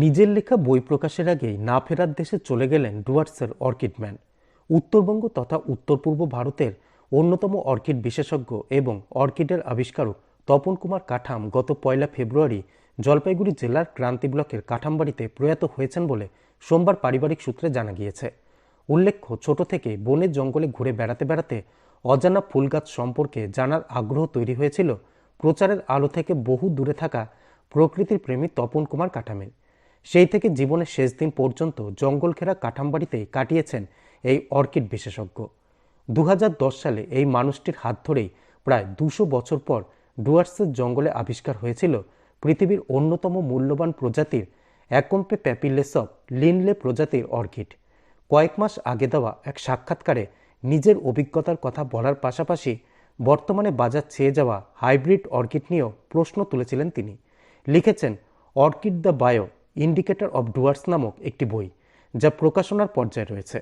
নিজের লেখা বই প্রকাশের আগেই না ফেরার দেশে চলে গেলেন ডুয়ার্সের অর্কিডম্যান উত্তরবঙ্গ তথা উত্তর পূর্ব ভারতের অন্যতম অর্কিড বিশেষজ্ঞ এবং অর্কিডের আবিষ্কারক তপন কুমার কাঠাম গত পয়লা ফেব্রুয়ারি জলপাইগুড়ি জেলার ক্রান্তি ব্লকের কাঠামবাড়িতে প্রয়াত হয়েছেন বলে সোমবার পারিবারিক সূত্রে জানা গিয়েছে। উল্লেখ্য, ছোট থেকে বনের জঙ্গলে ঘুরে বেড়াতে বেড়াতে অজানা ফুল গাছ সম্পর্কে জানার আগ্রহ তৈরি হয়েছিল। প্রচারের আলো থেকে বহু দূরে থাকা প্রকৃতির প্রেমী তপন কুমার কাঠামের। সেই থেকে জীবনের শেষ দিন পর্যন্ত জঙ্গল ঘেরা কাঠামবাড়িতেই কাটিয়েছেন এই অর্কিড বিশেষজ্ঞ। দু হাজার দশ সালে এই মানুষটির হাত ধরেই প্রায় দুশো বছর পর ডুয়ার্সের জঙ্গলে আবিষ্কার হয়েছিল পৃথিবীর অন্যতম মূল্যবান প্রজাতির অ্যাকম্পে প্যাপিলেসব লিনলে প্রজাতির অর্কিড। কয়েক মাস আগে দেওয়া এক সাক্ষাৎকারে নিজের অভিজ্ঞতার কথা বলার পাশাপাশি বর্তমানে বাজার ছেয়ে যাওয়া হাইব্রিড অর্কিড নিয়েও প্রশ্ন তুলেছিলেন তিনি। লিখেছেন, orchid the bio indicator of Dooars নামক একটি বই যা প্রকাশনার পর্যায়ে রয়েছে।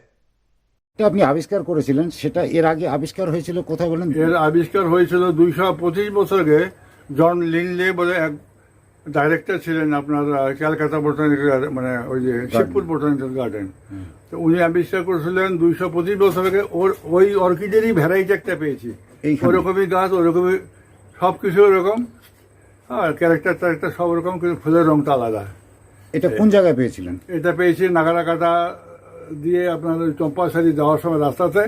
এটা আপনি আবিষ্কার করেছিলেন সেটা এর আগে আবিষ্কার হয়েছিল কোথায় বলেন? এর আবিষ্কার হয়েছিল দুইশো পঁচিশ বছর আগে জন লিনলে বলে এক ডাইরেক্টর ছিলেন আপনার আহ, ক্যালকাটা বোটানিক্যাল গার্ডেন মানে ওই যে শিবপুর বোটানিক্যাল গার্ডেন তো উনি আবিষ্কার করেছিলেন দুইশো পঁচিশ বছর আগে ওর ওই অর্কিডেরই ভ্যারাইটি একটা পেয়েছি? ওরকমই গাছ ওরকমই সব কিছু ওরকম আর ক্যারেক্টার ট্যারেক্টার সব রকম কিন্তু ফুলের রংটা আলাদা। এটা কোন জায়গায় পেয়েছিলেন? এটা পেয়েছি নাগারাকাটা দিয়ে আপনার ওই চম্পাশারি যাওয়ার সময় রাস্তাতে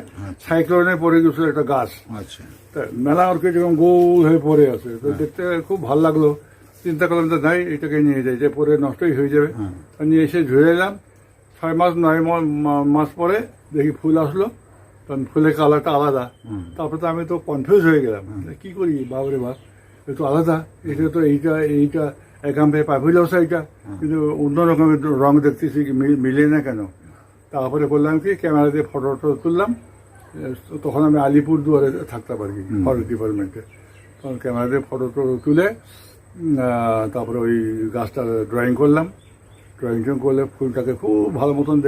সাইক্লোনে পড়ে গেছিল একটা গাছ। আচ্ছা। তা মেলা অর্কিড এরকম গোল হয়ে পড়ে আছে তো দেখতে খুব ভালো লাগল। চিন্তা করলাম তো নাই এটাকে নিয়ে যাই যে পরে নষ্টই হয়ে যাবে। নিয়ে এসে ঝুড়ে এলাম। ছয় মাস নয় মাস পরে দেখি ফুল আসলো। তখন ফুলের কালারটা আলাদা। তারপরে তো আমি তো কনফিউজ হয়ে গেলাম। কি করি? বাবরে বাপ এ তো আলাদা। এটা তো এইটা এইটা। একাম্পে পাভিলস এইটা কিন্তু অন্য রকমের রং দেখতেছি মিলে না কেন? তারপরে বললাম কি ক্যামেরা দিয়ে ফটো টটো তুললাম তখন আমি আলিপুর দুয়ারে থাকতাম আর কি ফরেস্ট ডিপার্টমেন্টে। তখন ক্যামেরা দিয়ে ফটো টটো তুলে তারপরে ওই গাছটা ড্রয়িং করলাম। ড্রয়িং করলে ফুলটাকে খুব ভালো মতন